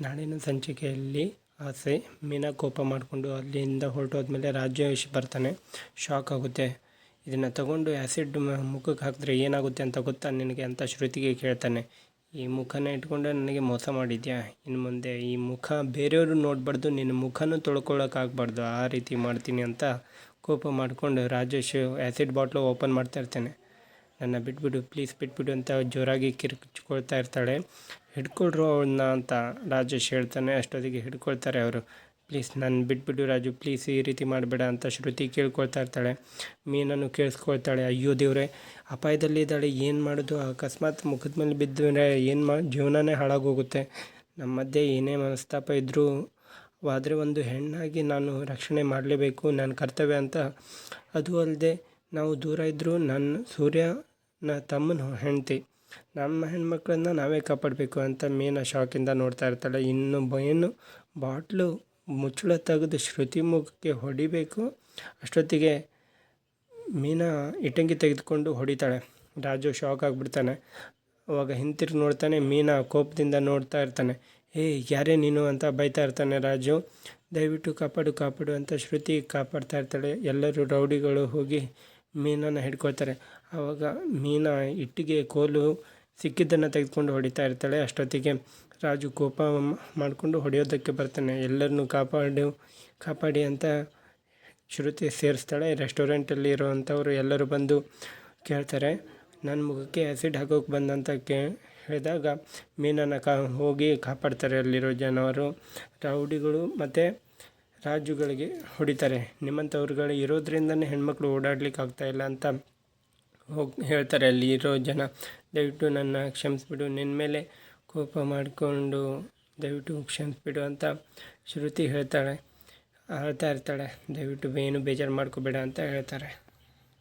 ನಾಳಿನ ಸಂಚಿಕೆಯಲ್ಲಿ ಆಸೆ, ಮೀನಾ ಕೋಪ ಮಾಡಿಕೊಂಡು ಅಲ್ಲಿಂದ ಹೊರಟೋದ್ಮೇಲೆ ರಾಜೇಶ್ ಬರ್ತಾನೆ. ಶಾಕ್ ಆಗುತ್ತೆ. ಇದನ್ನು ತಗೊಂಡು ಆ್ಯಸಿಡ್ ಮುಖಕ್ಕೆ ಹಾಕಿದ್ರೆ ಏನಾಗುತ್ತೆ ಅಂತ ಗೊತ್ತಾ ನಿನಗೆ ಅಂತ ಶ್ರುತಿಗೆ ಕೇಳ್ತಾನೆ. ಈ ಮುಖನ ಇಟ್ಕೊಂಡು ನನಗೆ ಮೋಸ ಮಾಡಿದ್ಯಾ? ಇನ್ನು ಮುಂದೆ ಈ ಮುಖ ಬೇರೆಯವರು ನೋಡಬಾರ್ದು, ನಿನ್ನ ಮುಖನೂ ತೊಳ್ಕೊಳ್ಳೋಕ್ಕಾಗಬಾರ್ದು ಆ ರೀತಿ ಮಾಡ್ತೀನಿ ಅಂತ ಕೋಪ ಮಾಡಿಕೊಂಡು ರಾಜೇಶ್ ಆ್ಯಸಿಡ್ ಬಾಟ್ಲು ಓಪನ್ ಮಾಡ್ತಾ ಇರ್ತಾನೆ. ನನ್ನ ಬಿಟ್ಬಿಡು, ಪ್ಲೀಸ್ ಬಿಟ್ಬಿಡು ಅಂತ ಜೋರಾಗಿ ಕಿರ್ಚ್ಕೊಳ್ತಾ ಇರ್ತಾಳೆ. ಹಿಡ್ಕೊಳ್ರು ಅವಳನ್ನ ಅಂತ ರಾಜೇಶ್ ಹೇಳ್ತಾನೆ. ಅಷ್ಟೊತ್ತಿಗೆ ಹಿಡ್ಕೊಳ್ತಾರೆ ಅವರು. ಪ್ಲೀಸ್, ನಾನು ಬಿಟ್ಬಿಡು ರಾಜು. ಪ್ಲೀಸ್, ಈ ರೀತಿ ಮಾಡಬೇಡ ಅಂತ ಶ್ರುತಿ ಕೇಳ್ಕೊಳ್ತಾ ಇರ್ತಾಳೆ. ಮೀನನ್ನು ಕೇಳಿಸ್ಕೊಳ್ತಾಳೆ. ಅಯ್ಯೋ ದೇವ್ರೆ ಅಪಾಯದಲ್ಲಿದ್ದಾಳೆ ಏನು ಮಾಡೋದು? ಅಕಸ್ಮಾತ್ ಮುಖದ ಮೇಲೆ ಬಿದ್ದರೆ ಏನು ಮಾ, ಜೀವನನೇ ಹಾಳಾಗೋಗುತ್ತೆ. ನಮ್ಮ ಮಧ್ಯೆ ಏನೇ ಮನಸ್ತಾಪ ಇದ್ದರೂ ಆದರೆ ಒಂದು ಹೆಣ್ಣಾಗಿ ನಾನು ರಕ್ಷಣೆ ಮಾಡಲೇಬೇಕು. ನನ್ನ ಕರ್ತವ್ಯ ಅಂತ ಅದು ಅಲ್ಲದೆ ನಾವು ದೂರ ಇದ್ದರೂ ನನ್ನ ಸೂರ್ಯನ ತಮ್ಮನ ಹೆಂಡತಿ. ನಮ್ಮ ಹೆಣ್ಮಕ್ಳನ್ನ ನಾವೇ ಕಾಪಾಡಬೇಕು ಅಂತ ಮೀನ ಶಾಕಿಂದ ನೋಡ್ತಾ ಇರ್ತಾಳೆ. ಇನ್ನು ಏನು ಬಾಟ್ಲು ಮುಚ್ಚಳ ತೆಗೆದು ಶ್ರುತಿ ಮುಖಕ್ಕೆ ಹೊಡಿಬೇಕು. ಅಷ್ಟೊತ್ತಿಗೆ ಮೀನಾ ಇಟ್ಟಂಗಿ ತೆಗೆದುಕೊಂಡು ಹೊಡಿತಾಳೆ. ರಾಜು ಶಾಕ್ ಆಗಿಬಿಡ್ತಾನೆ. ಅವಾಗ ಹಿಂತಿರುಗಿ ನೋಡ್ತಾನೆ, ಮೀನಾ ಕೋಪದಿಂದ ನೋಡ್ತಾ ಇರ್ತಾನೆ. ಏ ಯಾರೇ ನೀನು ಅಂತ ಬೈತಾ ಇರ್ತಾನೆ ರಾಜು. ದಯವಿಟ್ಟು ಕಾಪಾಡು ಕಾಪಾಡು ಅಂತ ಶ್ರುತಿ ಕಾಪಾಡ್ತಾ ಇರ್ತಾಳೆ. ಎಲ್ಲರೂ ರೌಡಿಗಳು ಹೋಗಿ ಮೀನನ್ನು ಹಿಡ್ಕೊಳ್ತಾರೆ. ಆವಾಗ ಮೀನ ಇಟ್ಟಿಗೆ ಕೋಲು ಸಿಕ್ಕಿದ್ದನ್ನು ತೆಗೆದುಕೊಂಡು ಹೊಡಿತಾ ಇರ್ತಾಳೆ. ಅಷ್ಟೊತ್ತಿಗೆ ರಾಜು ಕೋಪ ಮಾಡಿಕೊಂಡು ಹೊಡೆಯೋದಕ್ಕೆ ಬರ್ತಾನೆ. ಎಲ್ಲರನ್ನೂ ಕಾಪಾಡು, ಕಾಪಾಡಿ ಅಂತ ಶ್ರುತಿ ಸೇರಿಸ್ತಾಳೆ. ರೆಸ್ಟೋರೆಂಟಲ್ಲಿ ಇರೋವಂಥವ್ರು ಎಲ್ಲರೂ ಬಂದು ಕೇಳ್ತಾರೆ. ನನ್ನ ಮುಖಕ್ಕೆ ಆ್ಯಸಿಡ್ ಹಾಕೋಕೆ ಬಂದಂತ ಕೇ, ಹೇಳಿದಾಗ ಮೀನನ್ನು ಕಾ, ಹೋಗಿ ಕಾಪಾಡ್ತಾರೆ ಅಲ್ಲಿರೋ ಜನವರು ರೌಡಿಗಳು ಮತ್ತು ರಾಜುಗಳಿಗೆ ಹೊಡಿತಾರೆ. ನಿಮ್ಮಂಥವ್ರುಗಳು ಇರೋದ್ರಿಂದನೇ ಹೆಣ್ಮಕ್ಳು ಓಡಾಡ್ಲಿಕ್ಕೆ ಆಗ್ತಾಯಿಲ್ಲ ಅಂತ ಹೋಗಿ ಹೇಳ್ತಾರೆ ಅಲ್ಲಿ ಇರೋ ಜನ. ದಯವಿಟ್ಟು ನನ್ನ ಕ್ಷಮಿಸ್ಬಿಡು. ನಿನ್ನ ಮೇಲೆ ಕೋಪ ಮಾಡಿಕೊಂಡು ದಯವಿಟ್ಟು ಕ್ಷಮಿಸ್ಬಿಡು ಅಂತ ಶ್ರುತಿ ಹೇಳ್ತಾಳೆ. ಹೇಳ್ತಾ ಇರ್ತಾಳೆ. ದಯವಿಟ್ಟು ಏನು ಬೇಜಾರು ಮಾಡ್ಕೋಬೇಡ ಅಂತ ಹೇಳ್ತಾರೆ.